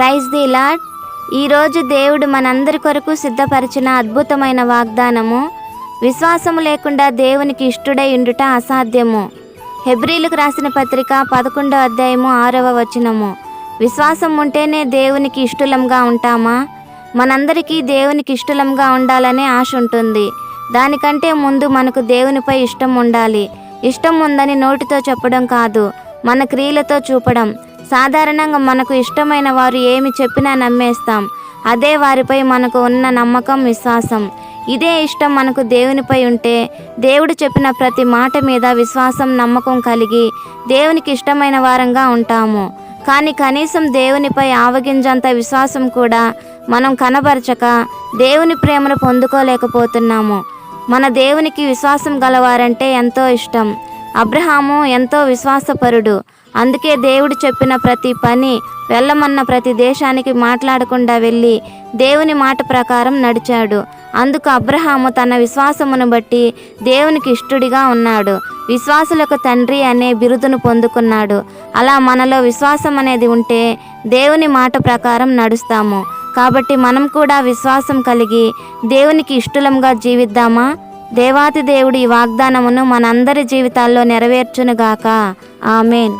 Praise the lord ఈరోజు దేవుడు మనందరి కొరకు సిద్ధపరిచిన అద్భుతమైన వాగ్దానము విశ్వాసము లేకుండా దేవునికి ఇష్టుడై ఉండుట అసాధ్యము. హెబ్రిలకు రాసిన పత్రిక పదకొండో అధ్యాయము ఆరవ వచనము. విశ్వాసం ఉంటేనే దేవునికి ఇష్టలంగా ఉంటామా? మనందరికీ దేవునికి ఇష్టలంగా ఉండాలనే ఆశ ఉంటుంది. దానికంటే ముందు మనకు దేవునిపై ఇష్టం ఉండాలి. ఇష్టం ఉందని నోటితో చెప్పడం కాదు మన క్రియలతో చూపడం. సాధారణంగా మనకు ఇష్టమైన వారు ఏమి చెప్పినా నమ్మేస్తాం. అదే వారిపై మనకు ఉన్న నమ్మకం విశ్వాసం. ఇదే ఇష్టం మనకు దేవునిపై ఉంటే దేవుడు చెప్పిన ప్రతి మాట మీద విశ్వాసం నమ్మకం కలిగి దేవునికి ఇష్టమైన వారంగా ఉంటాము. కానీ కనీసం దేవునిపై ఆవగింజంత విశ్వాసం కూడా మనం కనబరచక దేవుని ప్రేమను పొందుకోలేకపోతున్నాము. మన దేవునికి విశ్వాసం గలవారంటే ఎంతో ఇష్టం. అబ్రహాము ఎంతో విశ్వాసపరుడు. అందుకే దేవుడు చెప్పిన ప్రతి పని వెళ్ళమన్న ప్రతి దేశానికి మాట్లాడకుండా వెళ్ళి దేవుని మాట ప్రకారం నడిచాడు. అందుకు అబ్రహాము తన విశ్వాసమును బట్టి దేవునికి ఇష్టుడిగా ఉన్నాడు. విశ్వాసులకు తండ్రి అనే బిరుదును పొందుకున్నాడు. అలా మనలో విశ్వాసం అనేది ఉంటే దేవుని మాట ప్రకారం నడుస్తాము. కాబట్టి మనం కూడా విశ్వాసం కలిగి దేవునికి ఇష్టలంగా జీవిద్దామా? దేవాతి దేవుడు ఈ వాగ్దానమును మనందరి జీవితాల్లో నెరవేర్చునుగాక. ఆమెన్.